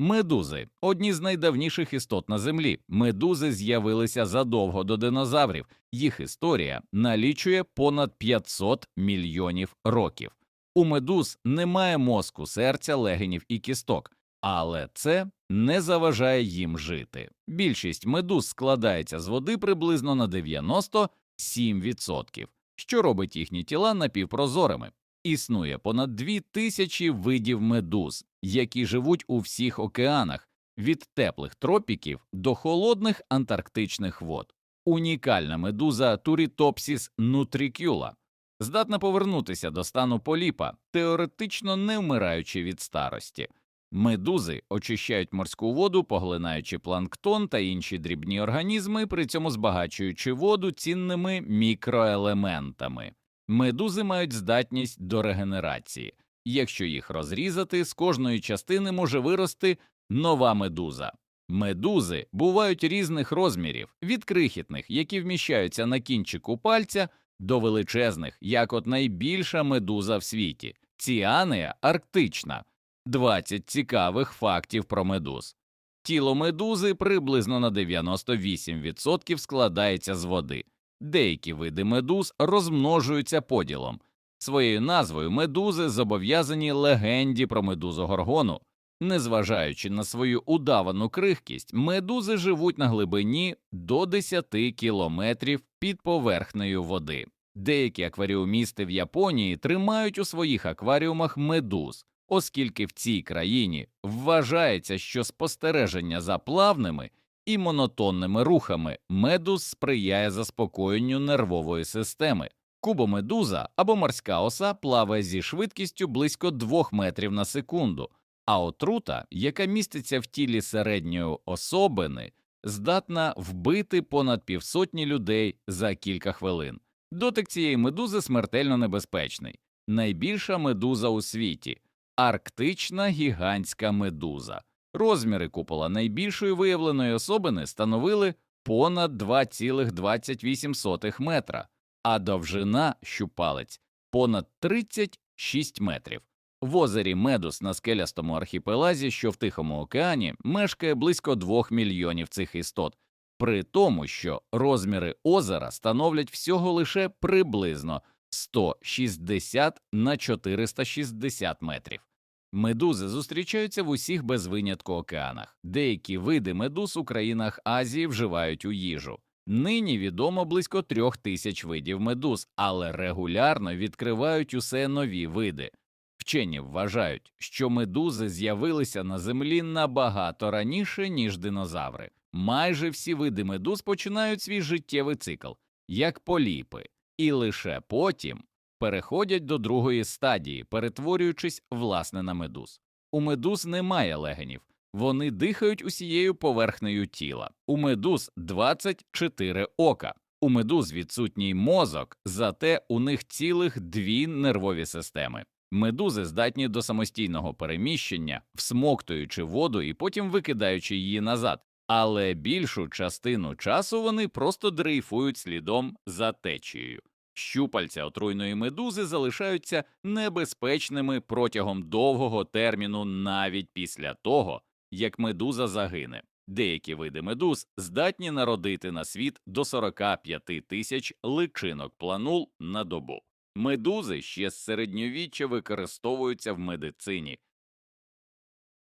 Медузи одні з найдавніших істот на землі. Медузи з'явилися задовго до динозаврів. Їх історія налічує понад 500 мільйонів років. У медуз немає мозку, серця, легенів і кісток, але це не заважає їм жити. Більшість медуз складається з води приблизно на 97%, що робить їхні тіла напівпрозорими. Існує понад дві тисячі видів медуз, які живуть у всіх океанах, від теплих тропіків до холодних антарктичних вод. Унікальна медуза Turritopsis nutricula здатна повернутися до стану поліпа, теоретично не вмираючи від старості. Медузи очищають морську воду, поглинаючи планктон та інші дрібні організми, при цьому збагачуючи воду цінними мікроелементами. Медузи мають здатність до регенерації. Якщо їх розрізати, з кожної частини може вирости нова медуза. Медузи бувають різних розмірів, від крихітних, які вміщаються на кінчику пальця, до величезних, як от найбільша медуза в світі ціанея арктична. 20 цікавих фактів про медуз. Тіло медузи приблизно на 98% складається з води. Деякі види медуз розмножуються поділом. Своєю назвою медузи зобов'язані легенді про медузу горгону. Незважаючи на свою удавану крихкість, медузи живуть на глибині до 10 кілометрів під поверхнею води. Деякі акваріумісти в Японії тримають у своїх акваріумах медуз, оскільки в цій країні вважається, що спостереження за плавними і монотонними рухами медуз сприяє заспокоєнню нервової системи. Кубомедуза або морська оса плаває зі швидкістю близько 2 метрів на секунду, а отрута, яка міститься в тілі середньої особини, здатна вбити понад півсотні людей за кілька хвилин. Дотик цієї медузи смертельно небезпечний. Найбільша медуза у світі арктична гігантська медуза. Розміри купола найбільшої виявленої особини становили понад 2,28 метра, а довжина щупалець понад 36 метрів. В озері Медус на скелястому архіпелазі, що в Тихому океані, мешкає близько 2 мільйонів цих істот, при тому, що розміри озера становлять всього лише приблизно 160 на 460 метрів. Медузи зустрічаються в усіх без винятку океанах. Деякі види медуз у країнах Азії вживають у їжу. Нині відомо близько трьох тисяч видів медуз, але регулярно відкривають усе нові види. Вчені вважають, що медузи з'явилися на землі набагато раніше, ніж динозаври. Майже всі види медуз починають свій життєвий цикл, як поліпи, і лише потім переходять до другої стадії, перетворюючись власне на медуз. У медуз немає легенів, вони дихають усією поверхнею тіла. У медуз 24 ока. У медуз відсутній мозок, зате у них цілих дві нервові системи. Медузи здатні до самостійного переміщення, всмоктуючи воду і потім викидаючи її назад, але більшу частину часу вони просто дрейфують слідом за течією. Щупальця отруйної медузи залишаються небезпечними протягом довгого терміну навіть після того, як медуза загине. Деякі види медуз здатні народити на світ до 45 тисяч личинок планул на добу. Медузи ще з середньовіччя використовуються в медицині